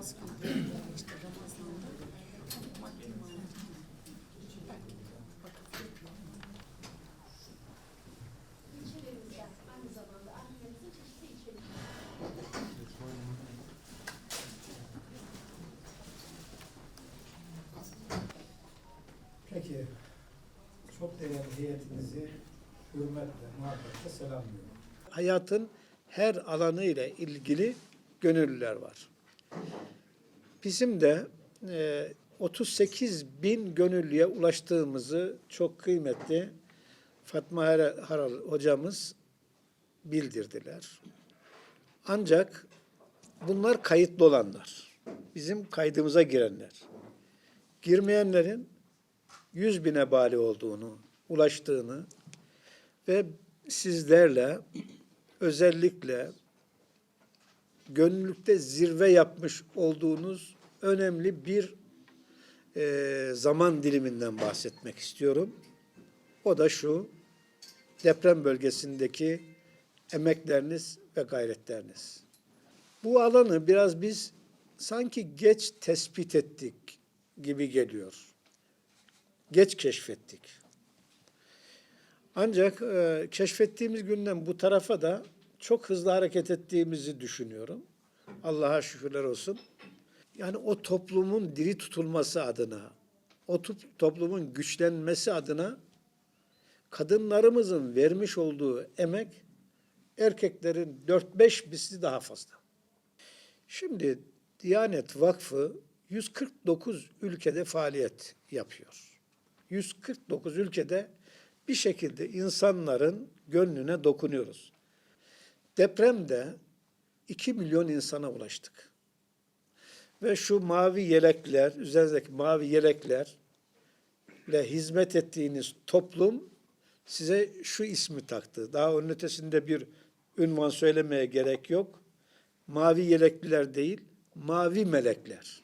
namaz kılıyor işte Ramazan'da. Vakıf aynı zamanda çeşitli ilçelerinde Peki, çok değerli heyetinizi hürmetle, muhabbetle selamlıyorum. Hayatın her alanı ile ilgili gönüllüler var. Bizim de e, 38 bin gönüllüye ulaştığımızı çok kıymetli Fatma Har- Haral hocamız bildirdiler. Ancak bunlar kayıtlı olanlar. Bizim kaydımıza girenler. Girmeyenlerin 100 bine bali olduğunu, ulaştığını ve sizlerle özellikle gönüllülükte zirve yapmış olduğunuz önemli bir e, zaman diliminden bahsetmek istiyorum. O da şu, deprem bölgesindeki emekleriniz ve gayretleriniz. Bu alanı biraz biz sanki geç tespit ettik gibi geliyor geç keşfettik. Ancak e, keşfettiğimiz günden bu tarafa da çok hızlı hareket ettiğimizi düşünüyorum. Allah'a şükürler olsun. Yani o toplumun diri tutulması adına, o toplumun güçlenmesi adına kadınlarımızın vermiş olduğu emek erkeklerin 4-5 misli daha fazla. Şimdi Diyanet Vakfı 149 ülkede faaliyet yapıyor. 149 ülkede bir şekilde insanların gönlüne dokunuyoruz. Depremde 2 milyon insana ulaştık. Ve şu mavi yelekler, üzerindeki mavi yeleklerle hizmet ettiğiniz toplum size şu ismi taktı. Daha onun ötesinde bir ünvan söylemeye gerek yok. Mavi yelekliler değil, mavi melekler.